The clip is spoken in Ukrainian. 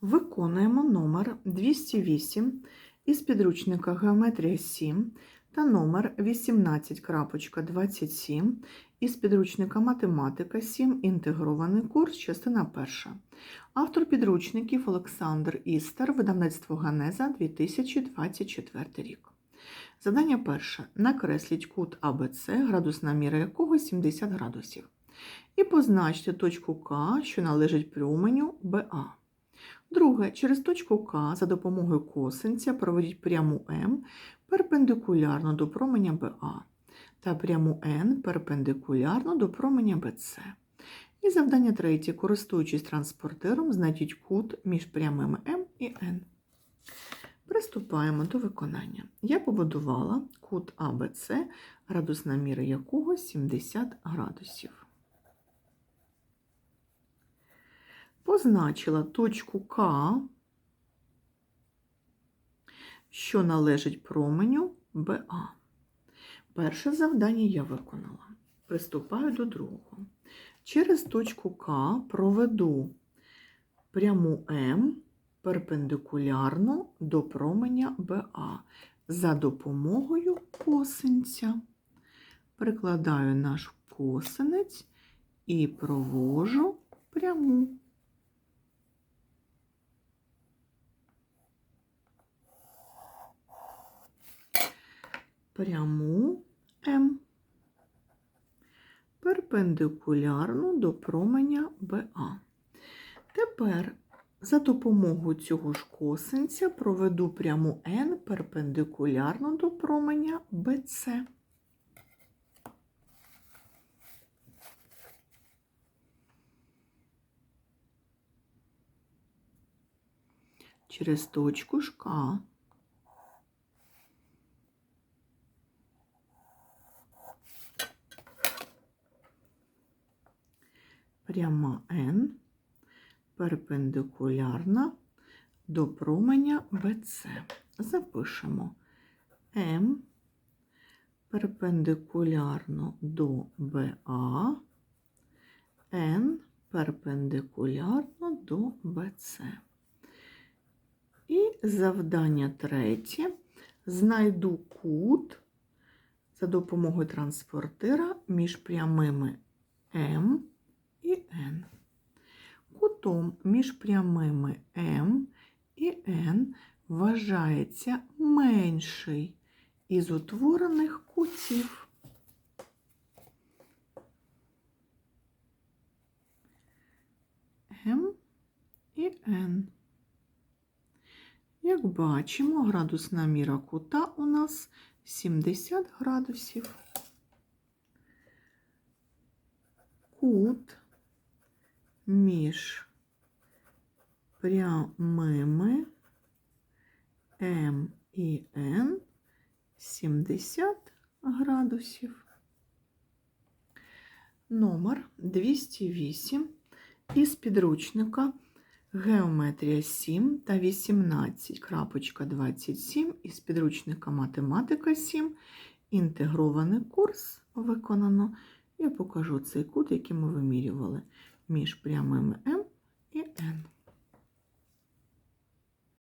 Виконуємо номер 208 із підручника Геометрія 7 та номер 18.27 із підручника Математика 7. Інтегрований курс, частина перша. Автор підручників Олександр Істер, видавництво Ганеза 2024 рік. Завдання перше. Накресліть кут АБЦ, градусна міра якого 70 градусів. І позначте точку К, що належить променю БА. Друге, через точку К за допомогою косинця проведіть пряму М перпендикулярно до променя БА та пряму Н перпендикулярно до променя БЦ. І завдання третє, користуючись транспортером, знайдіть кут між прямими М і Н. Приступаємо до виконання. Я побудувала кут АБЦ, градусна міра якого 70 градусів. Позначила точку К, що належить променю БА. Перше завдання я виконала. Приступаю до другого. Через точку К проведу пряму М перпендикулярно до променя БА за допомогою косинця. Прикладаю наш косинець і провожу пряму. Пряму М перпендикулярно до променя БА. Тепер за допомогою цього ж косинця проведу пряму N перпендикулярно до променя BC. Через точку К. Пряма N перпендикулярна до променя BC. Запишемо М перпендикулярно до БА, Н перпендикулярно до BC. І завдання третє. Знайду кут за допомогою транспортира між прямими М Н. Кутом між прямими М і Н вважається менший із утворених кутів. М і Н. Як бачимо, градусна міра кута у нас 70 градусів. Кут між прямими М і Н 70 градусів. Номер 208 із підручника Геометрія 7 та 18.27 із підручника Математика 7. Інтегрований курс виконано. Я покажу цей кут, який ми вимірювали між прямими М і Н.